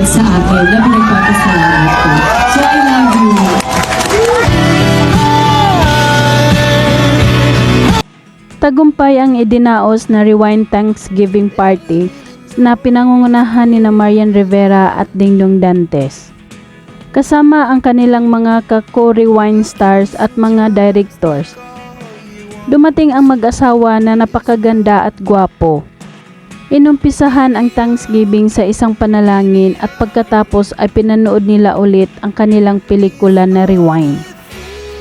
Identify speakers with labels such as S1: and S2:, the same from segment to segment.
S1: nanonood sa akin na pinagpapasalamat ko. So I love you.
S2: Tagumpay ang idinaos na Rewind Thanksgiving Party na pinangungunahan ni na Marian Rivera at Dingdong Dantes. Kasama ang kanilang mga ka-co-rewind stars at mga directors. Dumating ang mag-asawa na napakaganda at gwapo. Inumpisahan ang Thanksgiving sa isang panalangin at pagkatapos ay pinanood nila ulit ang kanilang pelikula na Rewind.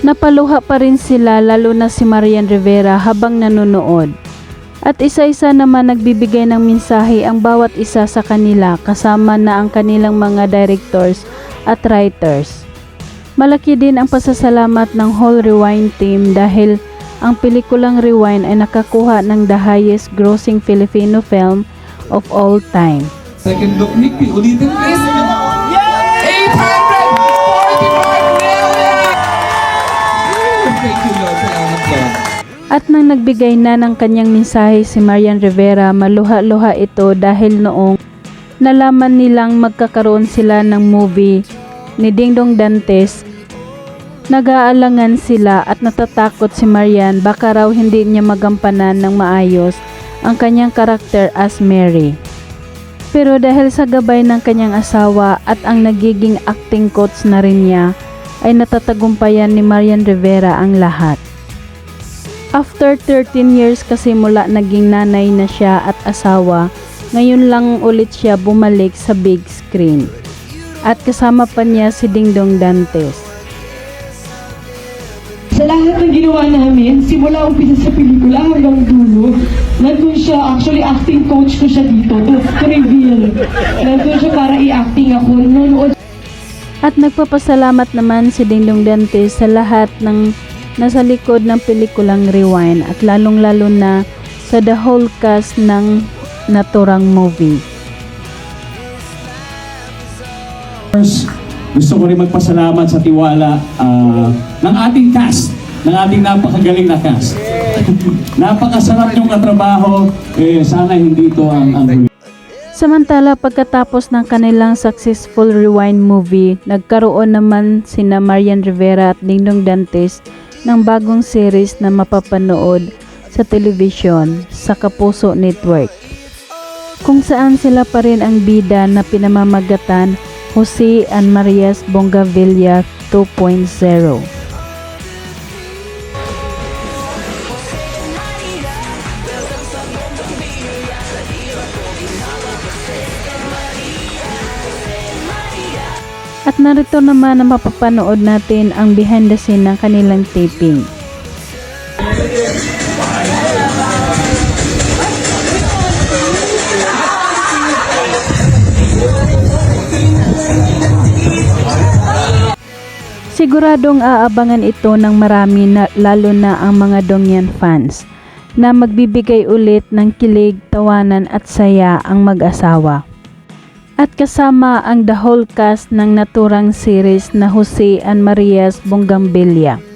S2: Napaluha pa rin sila lalo na si Marian Rivera habang nanonood. At isa-isa naman nagbibigay ng mensahe ang bawat isa sa kanila kasama na ang kanilang mga directors at writers. Malaki din ang pasasalamat ng whole Rewind team dahil ang pelikulang Rewind ay nakakuha ng the highest grossing Filipino film of all time.
S3: Second look, Nick, ulitin please. 845 million! Thank you, Lord. Salamat, Lord.
S2: At nang nagbigay na ng kanyang mensahe si Marian Rivera, maluha-luha ito dahil noong nalaman nilang magkakaroon sila ng movie ni Dingdong Dantes, nag-aalangan sila at natatakot si Marian baka raw hindi niya magampanan ng maayos ang kanyang karakter as Mary. Pero dahil sa gabay ng kanyang asawa at ang nagiging acting coach na rin niya, ay natatagumpayan ni Marian Rivera ang lahat. After 13 years kasi mula naging nanay na siya at asawa, ngayon lang ulit siya bumalik sa big screen. At kasama pa niya si Dingdong Dantes.
S4: Lahat ng ginawa namin, simula umpisa sa pelikula hanggang dulo, nandun siya, actually acting coach ko siya dito, to, to reveal. Nandun siya para i-acting ako. Noon
S2: At nagpapasalamat naman si Dingdong Dantes sa lahat ng nasa likod ng pelikulang Rewind at lalong-lalo na sa the whole cast ng naturang movie.
S5: First, gusto ko rin magpasalamat sa tiwala ah, ng ating cast, ng ating napakagaling na cast. Napakasarap yung katrabaho, eh, sana hindi ito ang, ang.
S2: Samantala pagkatapos ng kanilang successful rewind movie, nagkaroon naman sina Marian Rivera at Dingdong Dantes ng bagong series na mapapanood sa television sa Kapuso Network. Kung saan sila pa rin ang bida na pinamamagatan Jose and Marias Bongavilla 2.0. At narito naman na mapapanood natin ang behind the scene ng kanilang taping. Siguradong aabangan ito ng marami na, lalo na ang mga Dongyan fans na magbibigay ulit ng kilig, tawanan at saya ang mag-asawa. At kasama ang the whole cast ng naturang series na Jose and Marias Bongambilla.